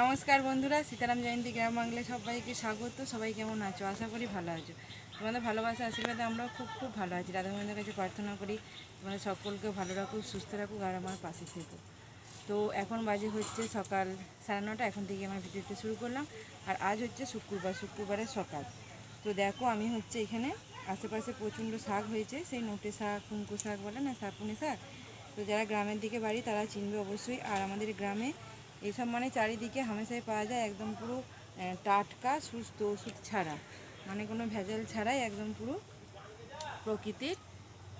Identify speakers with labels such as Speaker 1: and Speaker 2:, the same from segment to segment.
Speaker 1: নমস্কার বন্ধুরা, সীতারাম জয়ন্তী গ্রাম বাংলায় সবাইকে স্বাগত, সবাই কেমন আছো? আশা করি ভালো আছো। তোমাদের ভালোবাসা, আশীর্বাদে আমরাও খুব খুব ভালো আছি। রাধা কাছে প্রার্থনা করি তোমাদের সকলকে ভালো রাখুক, সুস্থ রাখুক আর আমার পাশে থেকো। তো এখন বাজে হচ্ছে সকাল সাড়ে নটা, এখন থেকে আমার ভিডিওটা শুরু করলাম। আর আজ হচ্ছে শুক্রবার, শুক্রবারের সকাল। তো দেখো, আমি হচ্ছে এখানে আশেপাশে প্রচণ্ড শাক হয়েছে, সেই নোটে শাক কুঙ্কু শাক বলে না, শাকুনি শাক। তো যারা গ্রামের দিকে বাড়ি, তারা চিনবে অবশ্যই। আর আমাদের গ্রামে এইসব মানে চারিদিকে হামেশাই পাওয়া যায় একদম পুরো টাটকা, সুস্থ ওষুধ ছাড়া। মানে কোনো ভেজাল ছাড়াই একদম পুরো প্রকৃতির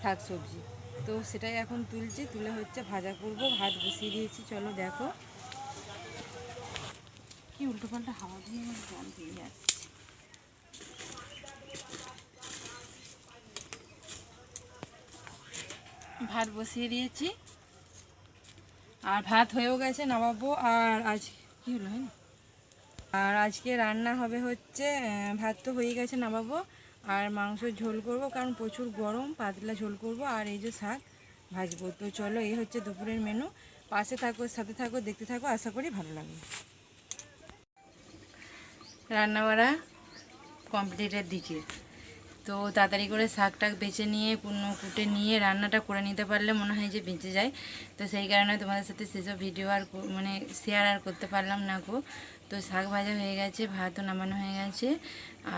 Speaker 1: শাক সবজি তো সেটাই এখন তুলছি, তুলে হচ্ছে ভাজা করব, ভাত বসিয়ে দিয়েছি, চলো দেখো। কি উল্টো পাল্টা হাওয়া দিয়ে আমার জল দিয়ে আসছে। ভাত বসিয়ে দিয়েছি। আর ভাত হয়েও গেছে, নামাবো। আর আজ কি হলো আর আজকে রান্না হবে হচ্ছে ভাত তো হয়ে গেছে, নামাবো। আর মাংস ঝোল করব, কারণ প্রচুর গরম, পাতলা ঝোল করব। আর এই যে শাক ভাজবো। তো চলো, এই হচ্ছে দুপুরের মেনু পাশে থাকো, সাথে থাকো, দেখতে থাকো, আশা করি ভালো লাগবে। রান্না বাড়া কমপ্লিটের দিকে। তো তাড়াতাড়ি করে শাক টাক বেছে নিয়ে, পূর্ণ কুটে নিয়ে রান্নাটা করে নিতে পারলে মনে হয় যে বেঁচে যায়। তো সেই কারণে তোমাদের সাথে সেসব ভিডিও আর মানে শেয়ার আর করতে পারলাম না গো। তো শাক ভাজা হয়ে গেছে, ভাতও নামানো হয়ে গেছে।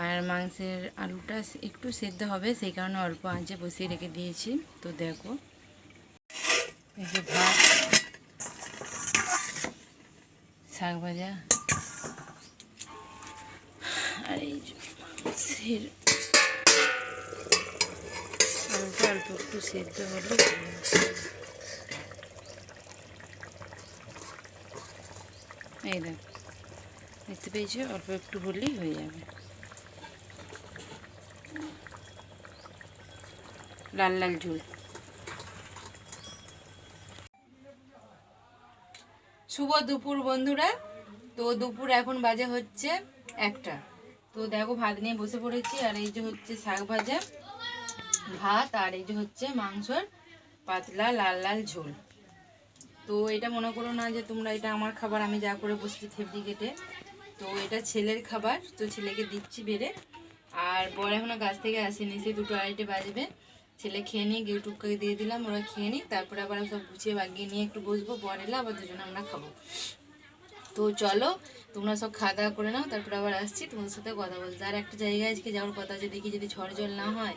Speaker 1: আর মাংসের আলুটা একটু সেদ্ধ হবে, সেই কারণে অল্প আঁচে বসিয়ে রেখে দিয়েছি। তো দেখো, এই যে ভাত, শাক ভাজা। আর এই মাংসের অল্প একটু সেদ্ধ হলে এই দেখ, দেখতে পেয়েছ? অল্প একটু হলেই হয়ে যাবে। লাল লাল ঝোল। শুভ দুপুর বন্ধুরা। তো দুপুর এখন বাজে হচ্ছে একটা। তো দেখো ভাত নিয়ে বসে পড়েছি, আর এই যে হচ্ছে শাক ভাজা। ভাত আর এই যে হচ্ছে মাংসর পাতলা লাল লাল ঝোল। তো এটা মনে করো না যে তোমরা এটা আমার খাবার, আমি যা করে বসছি থেপড়ি কেটে তো এটা ছেলের খাবার, তো ছেলেকে দিচ্ছি বেড়ে। আর বর এখনও গাছ থেকে আসেনি, সে দুটো আড়াইটে বাজবে। ছেলে খেয়ে নিয়ে ইউটিউবকে দিয়ে দিলাম, ওরা খেয়ে নিই তারপরে আবার সব গুছিয়ে বাগিয়ে নিয়ে একটু বসবো, বর এলে আবার দুজনে আমরা খাব। তো চলো তোমরা সব খাওয়া দাওয়া করে নাও, তারপর আবার আসছি, তোমাদের সাথে কথা বলতে। আর একটা জায়গায় আজকে যাওয়ার কথা আছে দেখি যদি ঝড় জল না হয়,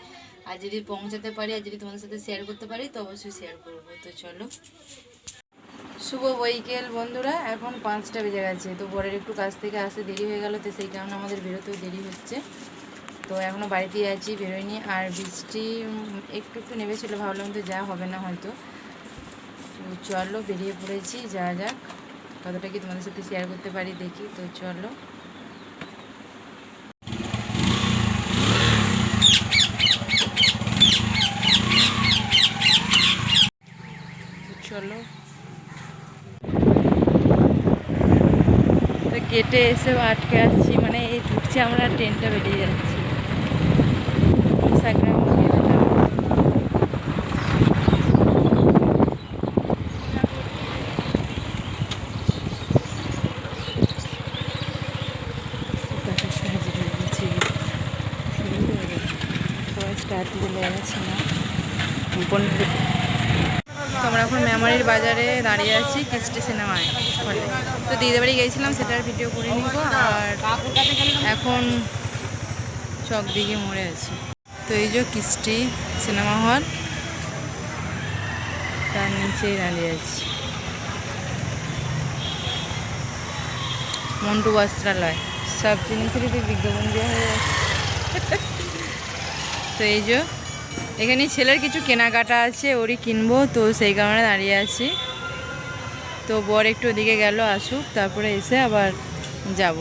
Speaker 1: আর যদি পৌঁছাতে পারি, আর যদি তোমাদের সাথে শেয়ার করতে পারি, তো অবশ্যই শেয়ার করব। তো চলো। শুভ বৈকেল বন্ধুরা, এখন পাঁচটা বেজে গেছে, তো বরের একটু কাছ থেকে আসতে দেরি হয়ে গেল, তো সেই কারণে আমাদের বেরোতেও দেরি হচ্ছে। তো এখনও বাড়িতেই আছি, বেরোয়নি, আর বৃষ্টি একটু একটু নেমেছিল, ভাবলাম তো যা হবে না হয়তো। চলো, বেরিয়ে পড়েছি যা যাক। কতটা কি তোমাদের সাথে শেয়ার করতে পারি, দেখি, তো চলো। চলো। তো এসেও আটকে আছি মানে এই ঢুকছি আমরা ট্রেনটা বেরিয়ে যাচ্ছি স্টার্ট দিলে আছে না তো আমরা এখন মেমারির বাজারে দাঁড়িয়ে আছি কিস্টি সিনেমায় তো দিদির বাড়ি গেছিলাম সেটার ভিডিও করে নিব। আর এখন চক দিকে মরে আছি। তো এই যে কিস্টি সিনেমা হল, তার নিচেই দাঁড়িয়ে আছি। মন্টু বস্ত্রালয়, সব জিনিসেরই বিজ্ঞাপন দেওয়া হয়ে যাচ্ছে তো এই যে এখানে ছেলের কিছু কেনাকাটা আছে, ওরই কিনবো, তো সেই কারণে দাঁড়িয়ে আছি। তো বর একটু ওদিকে গেল, আসুক, তারপরে এসে আবার যাব।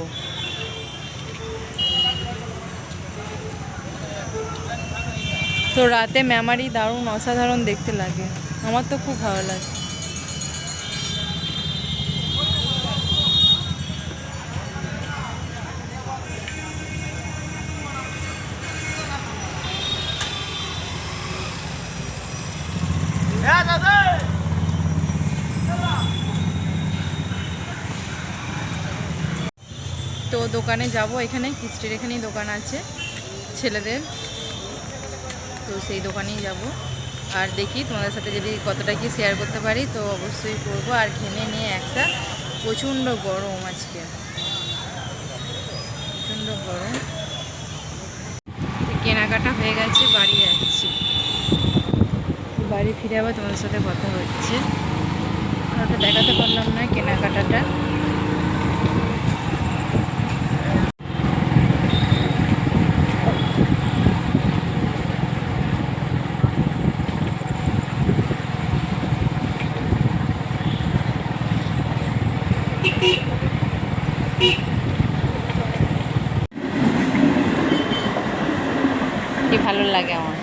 Speaker 1: তো রাতে মেমারি দারুণ, অসাধারণ দেখতে লাগে। আমার তো খুব ভালো লাগে। দোকানে যাব, এখানে কিস্টির এখানেই দোকান আছে ছেলেদের। তো সেই দোকানেই যাব। আর দেখি তোমাদের সাথে যদি কতটা কি শেয়ার করতে পারি, তো অবশ্যই করব। আর ঘেমে নিয়ে একটা প্রচণ্ড গরম আজকে। প্রচণ্ড গরম। কেনাকাটা হয়ে গেছে, বাড়ি যাচ্ছি। বাড়ি ফিরে আবার তোমাদের সাথে কথা হচ্ছে। দেখাতে পারলাম না কেনাকাটাটা। কি ভালো লাগে আমার?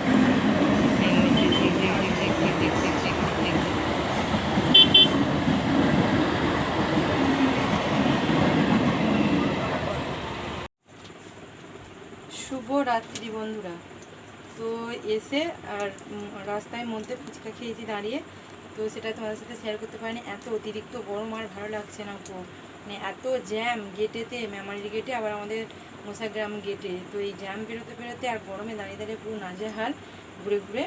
Speaker 1: শুভ রাত্রি বন্ধুরা। তো এসে আর রাস্তায় মধ্যে ফুচকা খেয়েছি দাঁড়িয়ে। তো সেটা তোমাদের সাথে শেয়ার করতে পারিনি। এত অতিরিক্ত গরম আর ভালো লাগছে না গো। মানে এত জ্যাম গেটেতে মেমারির গেটে আবার আমাদের মশাগ্রাম গেটে তো এই জ্যাম বেরোতে বেরোতে আর গরমে দাঁড়িয়ে দাঁড়িয়ে পুরো নাজেহাল ঘুরে ঘুরে।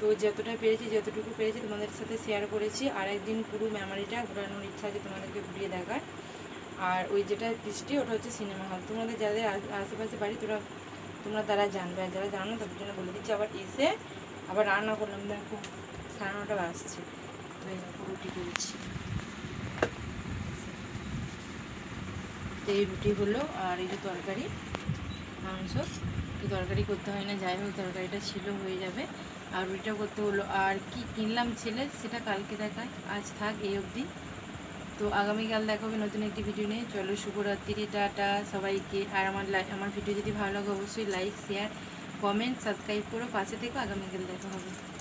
Speaker 1: তো যতটা পেরেছি, যতটুকু পেরেছি তোমাদের সাথে শেয়ার করেছি। আর একদিন পুরো মেমারিটা ঘোরানোর ইচ্ছা আছে তোমাদেরকে ঘুরিয়ে দেখার। আর ওই যেটা বৃষ্টি, ওটা হচ্ছে সিনেমা হল তোমাদের যাদের আশেপাশে বাড়ি, তোরা, তোমরা তারা জানবে। আর যারা জানো তাদের জন্য বলে দিচ্ছি, আবার এসে আবার রান্না করলাম। দেখো, সাড়ে নটা বাজছে। তো এই দেখো, রুটি করেছি তো এই রুটি হলো আর এই যে তরকারি, মাংস। তো তরকারি করতে হয় না, যাই হোক তরকারিটা ছিল, হয়ে যাবে। আর রুটিটা করতে হলো। আর কি কিনলাম ছেলে সেটা কালকে দেখায়। আজ থাক এই অবধি। তো আগামীকাল দেখাবে নতুন একটি ভিডিও নিয়ে। চলো, শুভরাত্রি, টাটা সবাইকে। আর আমার আমার ভিডিও যদি ভালো লাগে, অবশ্যই লাইক শেয়ার কমেন্ট সাবস্ক্রাইব করো। পাশে থেকো, আগামীকাল দেখা হবে।